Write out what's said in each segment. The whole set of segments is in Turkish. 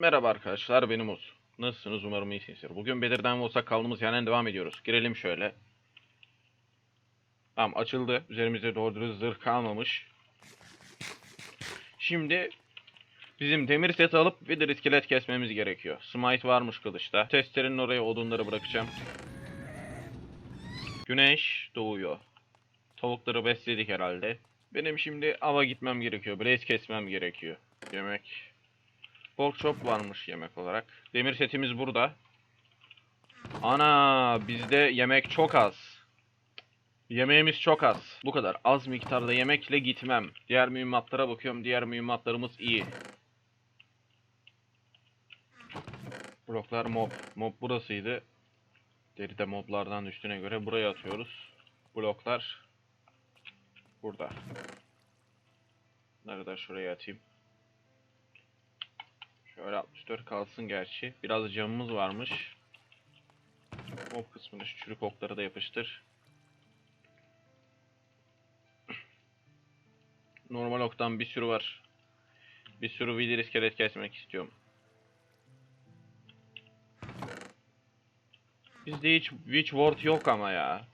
Merhaba arkadaşlar benim Uz. Nasılsınız umarım iyisinizdir. Bugün Bedir'den olsa kaldığımız yerden devam ediyoruz. Girelim şöyle. Tamam açıldı. Üzerimizde doğru dürüst zırh kalmamış. Şimdi bizim demir seti alıp Wither iskelet kesmemiz gerekiyor. Smite varmış kılıçta. Testerin oraya odunları bırakacağım. Güneş doğuyor. Tavukları besledik herhalde. Benim şimdi ava gitmem gerekiyor. Blaze kesmem gerekiyor. Yemek Pork chop varmış yemek olarak. Demir setimiz burada. Ana bizde yemek çok az. Yemeğimiz çok az. Bu kadar. Az miktarda yemekle gitmem. Diğer mühimmatlara bakıyorum. Diğer mühimmatlarımız iyi. Bloklar mob. Mob burasıydı. Deride moblardan düştüğüne göre buraya atıyoruz. Bloklar burada. Bunları da şuraya atayım. Şöyle 64 kalsın gerçi. Biraz camımız varmış. Mob kısmını şu çürük okları da yapıştır. Normal oktan bir sürü var. Bir sürü vidir iskelet kesmek istiyorum. Bizde hiç Witch Ward yok ama ya.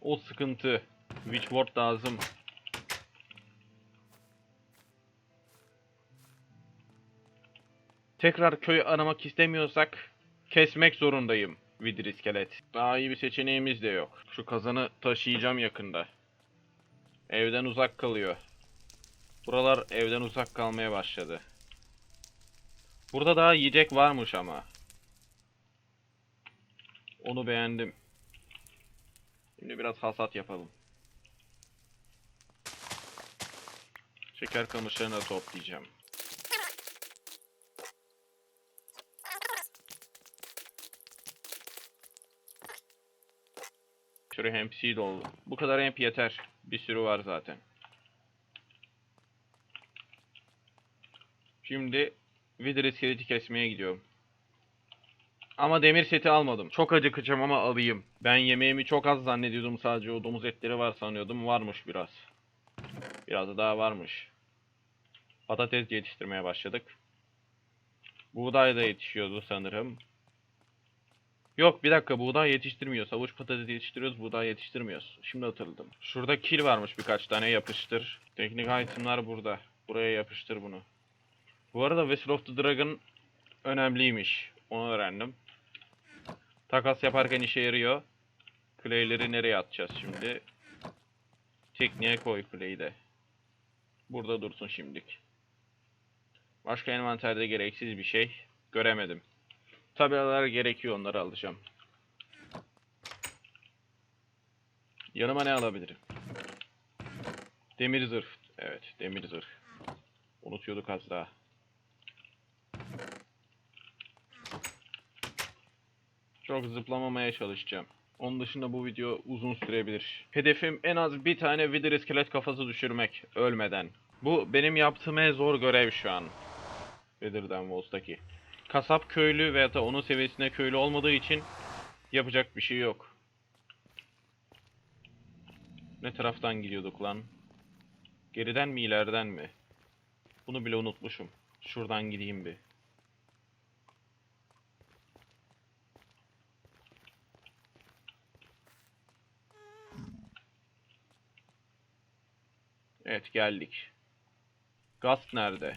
O sıkıntı. Witch Ward lazım. Tekrar köy aramak istemiyorsak kesmek zorundayım Vidir iskelet. Daha iyi bir seçeneğimiz de yok. Şu kazanı taşıyacağım yakında. Evden uzak kalıyor. Buralar evden uzak kalmaya başladı. Burada daha yiyecek varmış ama. Onu beğendim. Şimdi biraz hasat yapalım. Şeker kamışlarını da toplayacağım. Sürü hemp seed oldu. Bu kadar hemp yeter. Bir sürü var zaten. Şimdi Wither iskeleti kesmeye gidiyorum. Ama demir seti almadım. Çok acıkacağım ama alayım. Ben yemeğimi çok az zannediyordum sadece o domuz etleri var sanıyordum. Varmış biraz. Biraz da daha varmış. Patates yetiştirmeye başladık. Buğday da yetişiyordu sanırım. Yok bir dakika buğday yetiştirmiyoruz. Havuç patates yetiştiriyoruz buğday yetiştirmiyoruz. Şimdi hatırladım. Şurada kil varmış birkaç tane yapıştır. Teknik itemlar burada. Buraya yapıştır bunu. Bu arada Vessel of the Dragon önemliymiş. Onu öğrendim. Takas yaparken işe yarıyor. Clay'leri nereye atacağız şimdi? Tekniğe koy Clay'i de. Burada dursun şimdilik. Başka envanterde gereksiz bir şey göremedim. Tabelalar gerekiyor onları alacağım. Yanıma ne alabilirim? Demir zırh. Evet demir zırh. Unutuyorduk az daha. Çok zıplamamaya çalışacağım. Onun dışında bu video uzun sürebilir. Hedefim en az bir tane Wither iskelet kafası düşürmek ölmeden. Bu benim yaptığım en zor görev şu an. Wither'dan Wolf'taki. Kasap köylü veya da onun seviyesinde köylü olmadığı için yapacak bir şey yok. Ne taraftan gidiyorduk lan? Geriden mi ileriden mi? Bunu bile unutmuşum. Şuradan gideyim bir. Evet geldik. Gast nerede?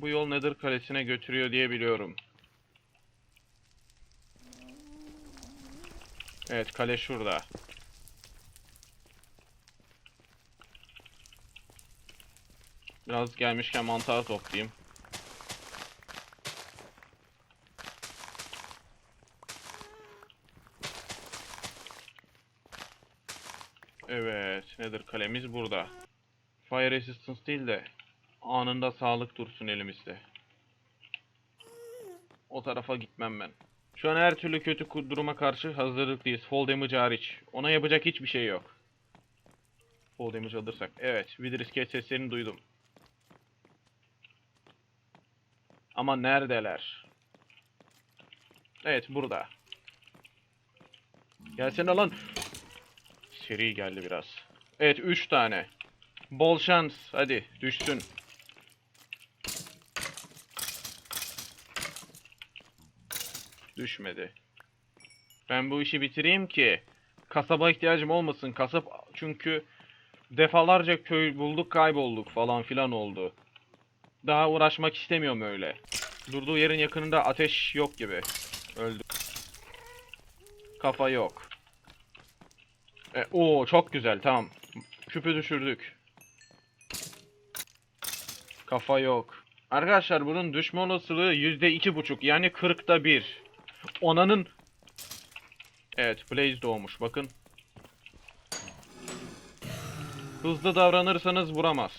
Bu yol Nether Kalesi'ne götürüyor diye biliyorum. Evet kale şurada. Biraz gelmişken mantar toplayayım. Evet, Nether kalemiz burada. Fire resistance değil de anında sağlık dursun elimizde. O tarafa gitmem ben. Şu an her türlü kötü duruma karşı hazırlıklıyız. Fall damage hariç. Ona yapacak hiçbir şey yok. Fall damage alırsak. Evet. Wither iskelet seslerini duydum. Ama neredeler? Evet burada. Gelsene lan. seri geldi biraz. Evet 3 tane. Bol şans. Hadi düşsün. Düşmedi. Ben bu işi bitireyim ki kasaba ihtiyacım olmasın. Kasap çünkü defalarca köy bulduk kaybolduk falan filan oldu. Daha uğraşmak istemiyorum öyle. Durduğu yerin yakınında ateş yok gibi. Öldü. Kafa yok. E, oo çok güzel tamam. Küpü düşürdük. Kafa yok. Arkadaşlar bunun düşme olasılığı yüzde iki buçuk yani 40'ta bir. Onanın Evet Blaze doğmuş bakın. Hızlı davranırsanız vuramaz.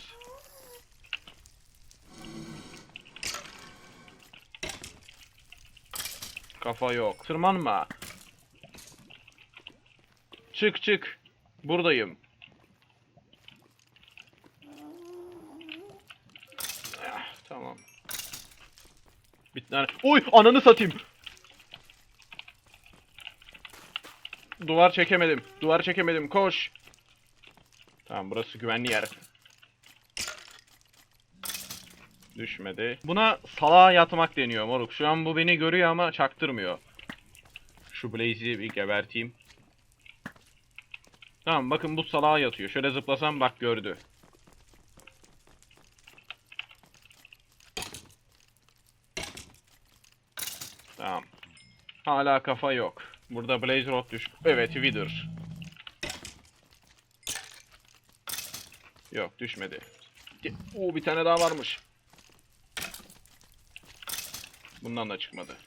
Kafa yok. Tırmanma. Çık çık. Buradayım. Ah, tamam. Tane. Oy ananı satayım. Duvar çekemedim. Duvar çekemedim. Koş. Tamam burası güvenli yer. Düşmedi. Buna salağa yatmak deniyor moruk. Şu an bu beni görüyor ama çaktırmıyor. Şu Blaze'i bir geberteyim. Tamam bakın bu salağa yatıyor. Şöyle zıplasam bak gördü. Tamam. Hala kafa yok. Burada Blaze Rod düş. Evet Wither. Yok düşmedi. Oo bir tane daha varmış. Bundan da çıkmadı.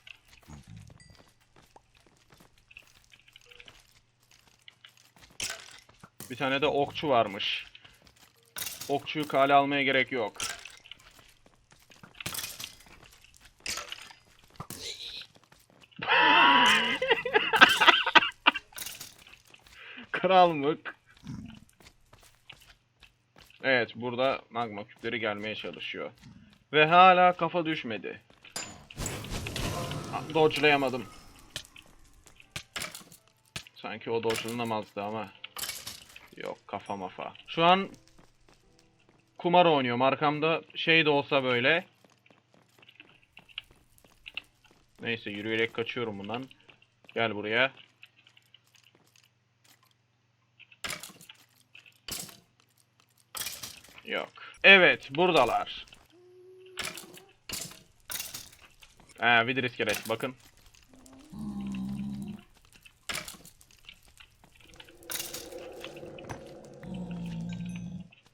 Bir tane de okçu varmış. Okçuyu kale almaya gerek yok. Krallık. Evet burada magma küpleri gelmeye çalışıyor. Ve hala kafa düşmedi. Ah, Dodge'layamadım. Sanki o dodge'lanamazdı ama. Yok kafa mafa. Şu an kumar oynuyorum. Arkamda şey de olsa böyle. Neyse yürüyerek kaçıyorum bundan. Gel buraya. Yok. Evet buradalar. Ha Vidir iskelet bakın.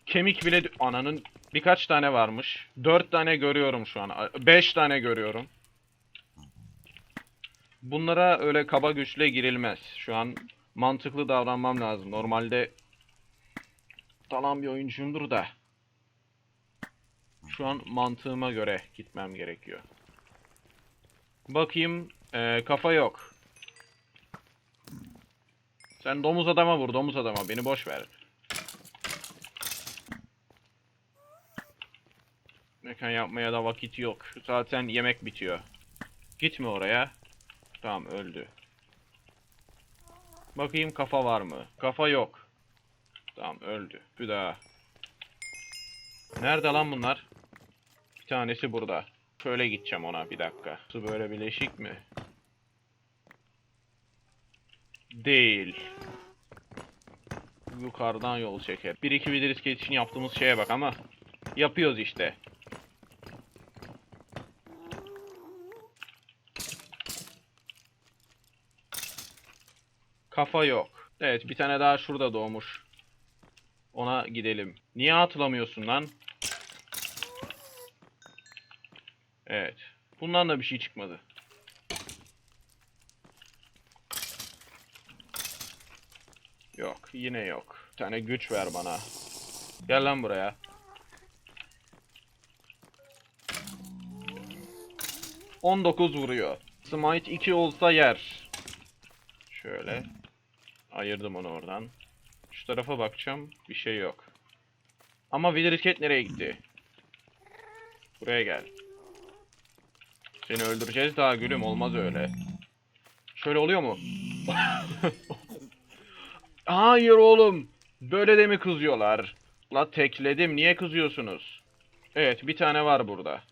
Kemik bile... Ananın birkaç tane varmış. Dört tane görüyorum şu an. Beş tane görüyorum. Bunlara öyle kaba güçle girilmez. Şu an mantıklı davranmam lazım. Normalde talan bir oyuncumdur da. Şu an mantığıma göre gitmem gerekiyor. Bakayım. Ee, kafa yok. Sen domuz adama vur, domuz adama. Beni boş ver. Mekan yapmaya da vakit yok. Zaten yemek bitiyor. Gitme oraya. Tamam öldü. Bakayım kafa var mı? Kafa yok. Tamam öldü. Bir daha. Nerede lan bunlar? Bir tanesi burada. Şöyle gideceğim ona bir dakika. Su böyle bileşik mi? Değil. Yukarıdan yol çeker. Bir iki bilir iskelet için yaptığımız şeye bak ama yapıyoruz işte. Kafa yok. Evet bir tane daha şurada doğmuş. Ona gidelim. Niye atılamıyorsun lan? Evet. Bundan da bir şey çıkmadı. Yok. Yine yok. Bir tane güç ver bana. Gel lan buraya. On dokuz vuruyor. Smite 2 olsa yer. Şöyle. Ayırdım onu oradan. Şu tarafa bakacağım. Bir şey yok. Ama Wither nereye gitti? Buraya gel. Seni öldüreceğiz daha gülüm olmaz öyle. Şöyle oluyor mu? Hayır oğlum. Böyle de mi kızıyorlar? La tekledim. Niye kızıyorsunuz? Evet bir tane var burada.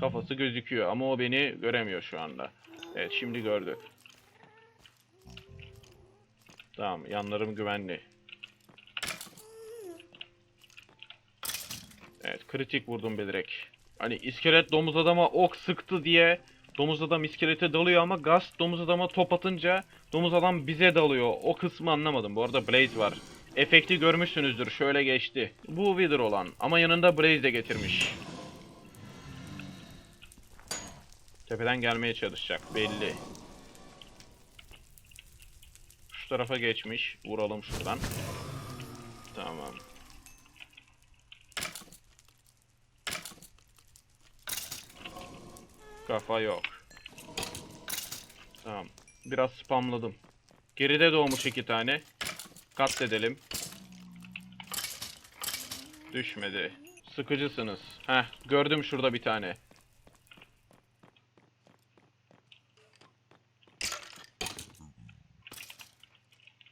Kafası gözüküyor ama o beni göremiyor şu anda. Evet şimdi gördü. Tamam yanlarım güvenli. Evet kritik vurdum bilerek. Hani iskelet domuz adama ok sıktı diye domuz adam iskelete dalıyor ama Gast domuz adama top atınca domuz adam bize dalıyor. O kısmı anlamadım. Bu arada Blaze var. Efekti görmüşsünüzdür. Şöyle geçti. Bu Wither olan ama yanında Blaze de getirmiş. Tepeden gelmeye çalışacak belli. Şu tarafa geçmiş. Vuralım şuradan. Tamam. Kafa yok. Tamam. Biraz spamladım. Geride doğmuş iki tane. Katledelim. Düşmedi. Sıkıcısınız. Heh, gördüm şurada bir tane.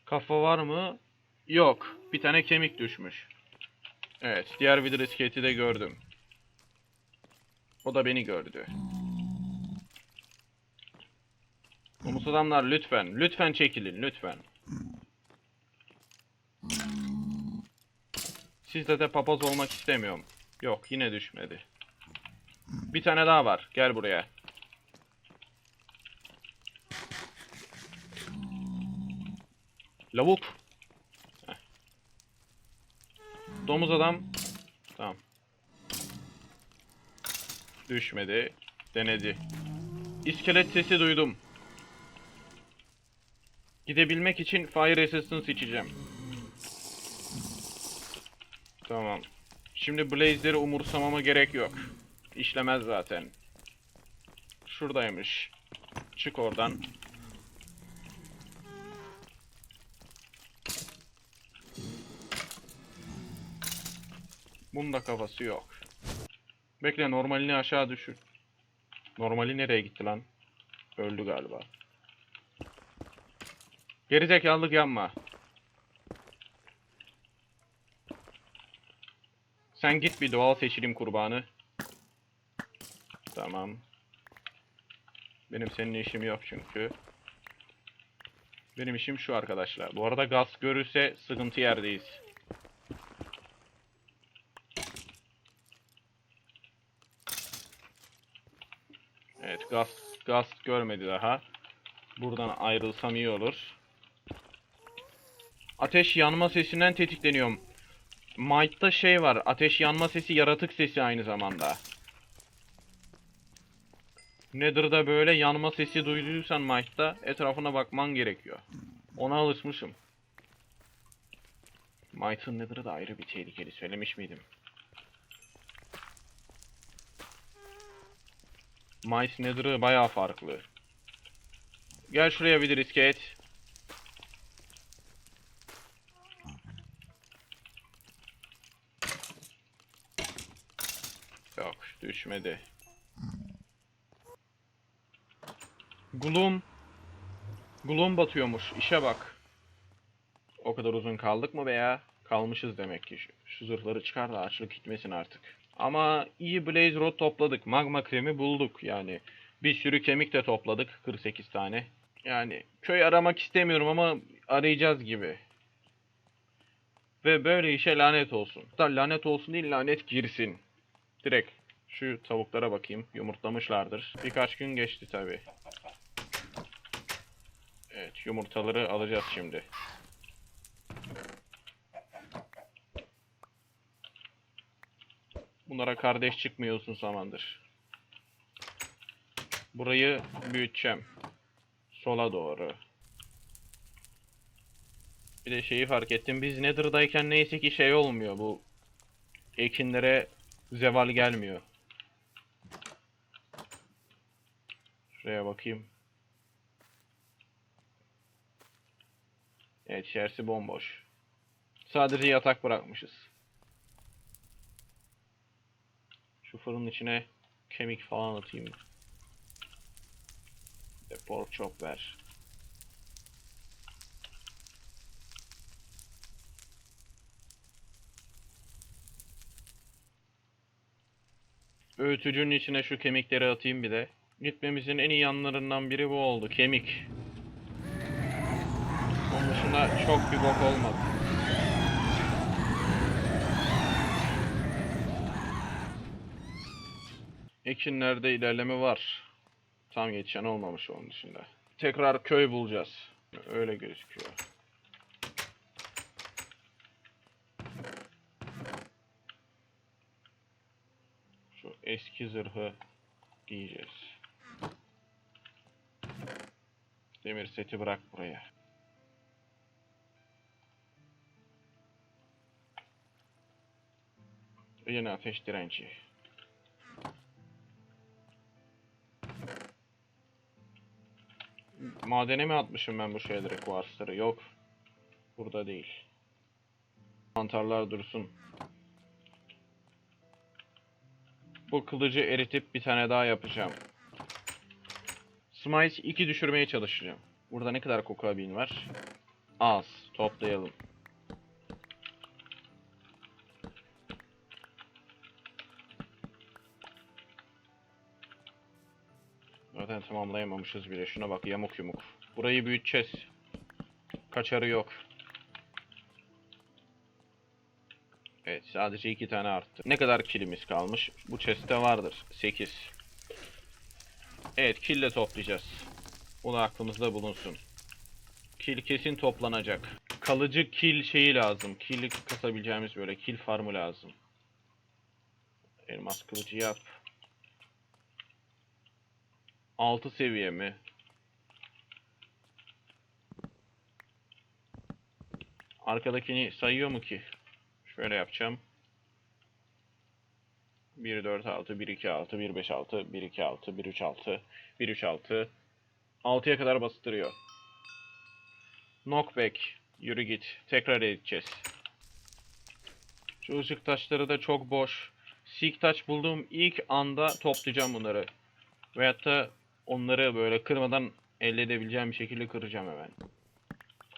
Kafa var mı? Yok. Bir tane kemik düşmüş. Evet, diğer Wither iskeleti de gördüm. O da beni gördü. Umut adamlar lütfen, lütfen çekilin, lütfen. Sizde de papaz olmak istemiyorum. Yok, yine düşmedi. Bir tane daha var. Gel buraya. Lavuk. Domuz adam. Tamam. Düşmedi. Denedi. İskelet sesi duydum. Gidebilmek için Fire Resistance içeceğim. Tamam. Şimdi Blaze'leri umursamama gerek yok. İşlemez zaten. Şuradaymış. Çık oradan. Bunun da kafası yok. Bekle normalini aşağı düşür. Normali nereye gitti lan? Öldü galiba. Gerizekalılık yapma. Sen git bir doğal seçilim kurbanı. Tamam. Benim seninle işim yok çünkü. Benim işim şu arkadaşlar. Bu arada gaz görürse sıkıntı yerdeyiz. Evet gaz gaz görmedi daha. Buradan ayrılsam iyi olur. Ateş yanma sesinden tetikleniyorum. Might'ta şey var. Ateş yanma sesi yaratık sesi aynı zamanda. Nether'da böyle yanma sesi duyduysan Might'ta etrafına bakman gerekiyor. Ona alışmışım. Might'ın Nether'ı da ayrı bir tehlikeli söylemiş miydim? Might Nether'ı bayağı farklı. Gel şuraya bir riske et. Yok düşmedi. Gloom. Gloom batıyormuş. İşe bak. O kadar uzun kaldık mı veya kalmışız demek ki. Şu, zırhları çıkar da açlık gitmesin artık. Ama iyi Blaze Rod topladık. Magma kremi bulduk yani. Bir sürü kemik de topladık. 48 tane. Yani köy aramak istemiyorum ama arayacağız gibi. Ve böyle işe lanet olsun. Da lanet olsun değil lanet girsin. Direkt şu tavuklara bakayım. Yumurtlamışlardır. Birkaç gün geçti tabi. Evet yumurtaları alacağız şimdi. Bunlara kardeş çıkmıyor uzun zamandır. Burayı büyüteceğim. Sola doğru. Bir de şeyi fark ettim. Biz Nether'dayken neyse ki şey olmuyor bu. Ekinlere zeval gelmiyor. Şuraya bakayım. Evet içerisi bomboş. Sadece yatak bırakmışız. Şu fırının içine kemik falan atayım. De pork chop ver. Öğütücünün içine şu kemikleri atayım bir de. Gitmemizin en iyi yanlarından biri bu oldu. Kemik. Onun dışında çok bir bok olmadı. Ekinlerde ilerleme var. Tam yetişen olmamış onun dışında. Tekrar köy bulacağız. Öyle gözüküyor. Şu eski zırhı giyeceğiz. Demir seti bırak buraya. Yine ateş direnci. Madene mi atmışım ben bu şeyleri, kuarsları? Yok. Burada değil. Mantarlar dursun. Bu kılıcı eritip bir tane daha yapacağım. Smite 2 düşürmeye çalışacağım. Burada ne kadar kokabin var? Az. Toplayalım. Zaten tamamlayamamışız bile. Şuna bak yamuk yumuk. Burayı büyüteceğiz. Kaçarı yok. Evet sadece iki tane arttı. Ne kadar kilimiz kalmış? Bu chest'te vardır. 8. Evet kille toplayacağız. Bu da aklımızda bulunsun. Kil kesin toplanacak. Kalıcı kil şeyi lazım. Kil kasabileceğimiz böyle kil farmı lazım. Elmas kılıcı yap. 6 seviye mi? Arkadakini sayıyor mu ki? Şöyle yapacağım. 1 4 6 1 2 6 1 5 6 1 2 6 1 3 6 1 3 6 6'ya kadar bastırıyor. Knockback. Yürü git. Tekrar edeceğiz. Şu ışık taşları da çok boş. Seek taş bulduğum ilk anda toplayacağım bunları. Veyahut da onları böyle kırmadan elde edebileceğim bir şekilde kıracağım hemen.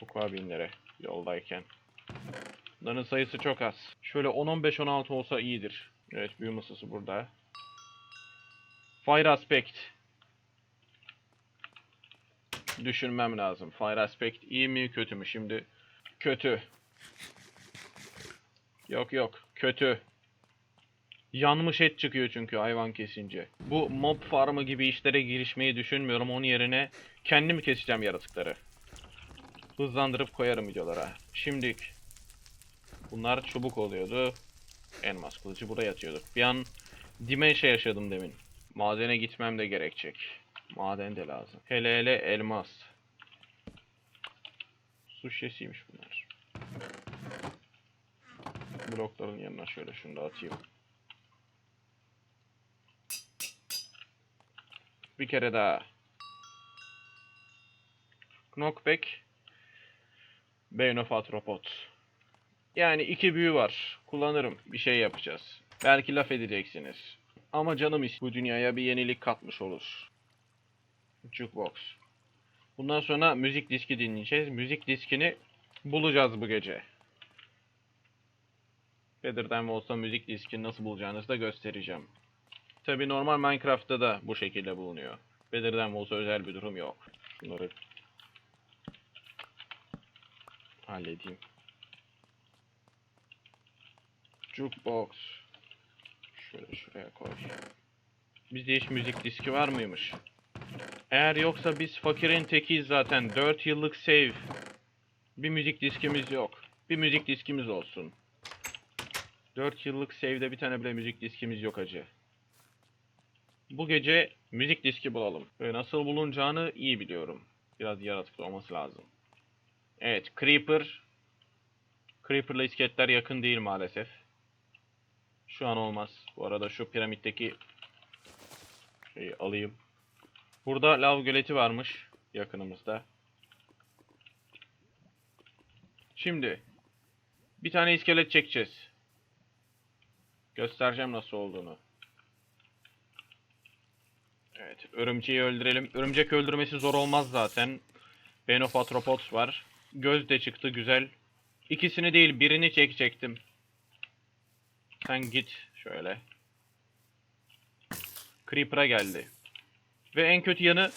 Koku binlere yoldayken. Bunların sayısı çok az. Şöyle 10-15-16 olsa iyidir. Evet büyü masası burada. Fire Aspect. Düşünmem lazım. Fire Aspect iyi mi kötü mü? Şimdi kötü. Yok yok kötü. Yanmış et çıkıyor çünkü hayvan kesince. Bu mob farmı gibi işlere girişmeyi düşünmüyorum. Onun yerine kendim keseceğim yaratıkları. Hızlandırıp koyarım videolara. Şimdilik bunlar çubuk oluyordu. Elmas kılıcı buraya atıyorduk. Bir an dimension yaşadım demin. Madene gitmem de gerekecek. Maden de lazım. Hele hele elmas. Su şişesiymiş bunlar. Blokların yanına şöyle şunu da atayım. Bir kere daha. Knockback. Bane of Arthropod. Yani iki büyü var. Kullanırım. Bir şey yapacağız. Belki laf edeceksiniz. Ama canım is bu dünyaya bir yenilik katmış olur. Jukebox. Bundan sonra müzik diski dinleyeceğiz. Müzik diskini bulacağız bu gece. Feather'dan olsa müzik diskini nasıl bulacağınızı da göstereceğim. Tabi normal Minecraft'ta da bu şekilde bulunuyor. Feather'dan olsa özel bir durum yok. Şunları halledeyim. Jukebox. Şöyle şuraya koy. Bizde hiç müzik diski var mıymış? Eğer yoksa biz fakirin tekiyiz zaten. 4 yıllık save. Bir müzik diskimiz yok. Bir müzik diskimiz olsun. 4 yıllık save'de bir tane bile müzik diskimiz yok acı. Bu gece müzik diski bulalım. Nasıl bulunacağını iyi biliyorum. Biraz yaratıklı olması lazım. Evet, Creeper. Creeper'la iskeletler yakın değil maalesef. Şu an olmaz. Bu arada şu piramitteki şeyi alayım. Burada lav göleti varmış yakınımızda. Şimdi bir tane iskelet çekeceğiz. Göstereceğim nasıl olduğunu. Evet, örümceği öldürelim. Örümcek öldürmesi zor olmaz zaten. Benofatropods var. Göz de çıktı güzel. İkisini değil birini çekecektim. Sen git şöyle. Creeper'a geldi. Ve en kötü yanı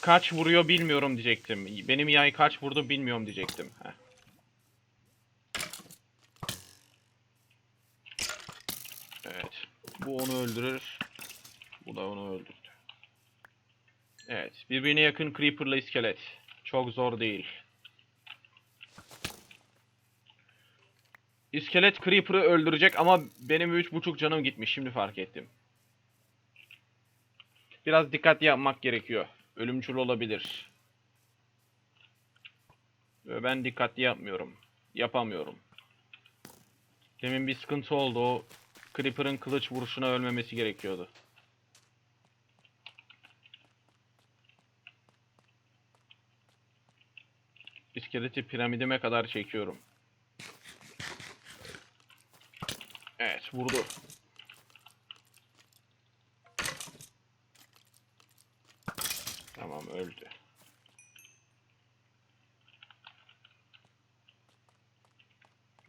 kaç vuruyor bilmiyorum diyecektim. Benim yay kaç vurdu bilmiyorum diyecektim. Heh. Evet. Bu onu öldürür. Bu da onu öldürdü. Evet. Birbirine yakın Creeper'la iskelet. Çok zor değil. İskelet Creeper'ı öldürecek ama benim 3.5 canım gitmiş. Şimdi fark ettim. Biraz dikkat yapmak gerekiyor. Ölümcül olabilir. Ve ben dikkatli yapmıyorum. Yapamıyorum. Demin bir sıkıntı oldu. O Creeper'ın kılıç vuruşuna ölmemesi gerekiyordu. İskeleti piramidime kadar çekiyorum. Evet vurdu. Tamam öldü.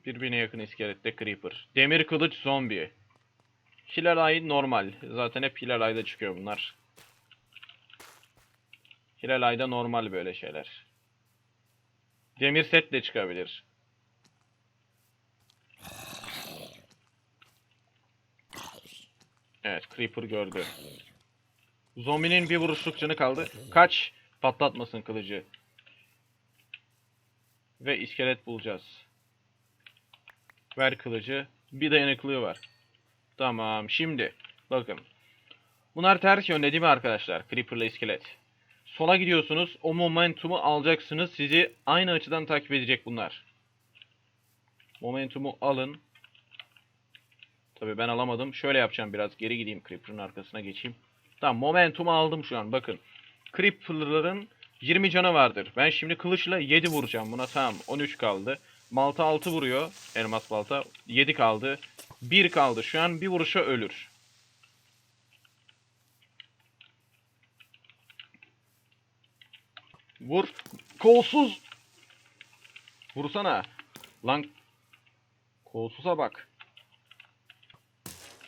Birbirine yakın iskelette Creeper. Demir kılıç zombi. Hilalay normal. Zaten hep Hilalay'da çıkıyor bunlar. Hilalay'da normal böyle şeyler. Demir set de çıkabilir. Evet, Creeper gördü. Zombinin bir vuruşluk canı kaldı. Kaç patlatmasın kılıcı. Ve iskelet bulacağız. Ver kılıcı. Bir dayanıklığı var. Tamam, şimdi bakın. Bunlar ters yönde değil mi arkadaşlar? Creeper'la iskelet. Sola gidiyorsunuz. O momentumu alacaksınız. Sizi aynı açıdan takip edecek bunlar. Momentumu alın. Tabii ben alamadım. Şöyle yapacağım biraz. Geri gideyim. Creeper'ın arkasına geçeyim. Tamam momentumu aldım şu an. Bakın. Creeper'ların 20 canı vardır. Ben şimdi kılıçla 7 vuracağım buna. Tamam. 13 kaldı. Malta 6 vuruyor. Elmas balta. 7 kaldı. 1 kaldı. Şu an bir vuruşa ölür. Vur. Kolsuz. Vursana. Lan. Kolsuza bak.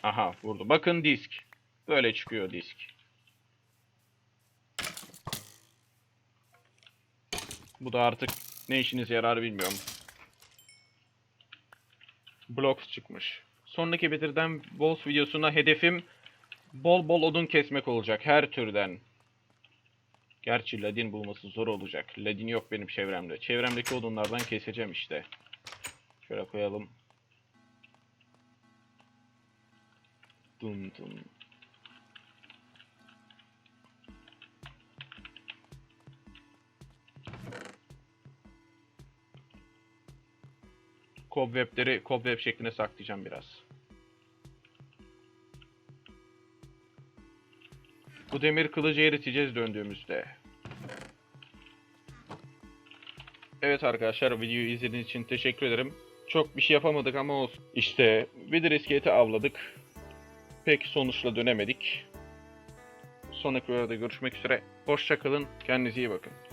Aha vurdu. Bakın disk. Böyle çıkıyor disk. Bu da artık ne işinize yarar bilmiyorum. Blocks çıkmış. Sonraki Bedir'den boss videosuna hedefim bol bol odun kesmek olacak her türden. Gerçi ladin bulması zor olacak. Ladin yok benim çevremde. Çevremdeki odunlardan keseceğim işte. Şöyle koyalım. Dun dun. Cobweb'leri cobweb şeklinde saklayacağım biraz. Bu demir kılıcı eriteceğiz döndüğümüzde. Evet arkadaşlar videoyu izlediğiniz için teşekkür ederim. Çok bir şey yapamadık ama olsun. İşte Wither iskeleti avladık. Pek sonuçla dönemedik. Sonraki videoda görüşmek üzere. Hoşçakalın. Kendinize iyi bakın.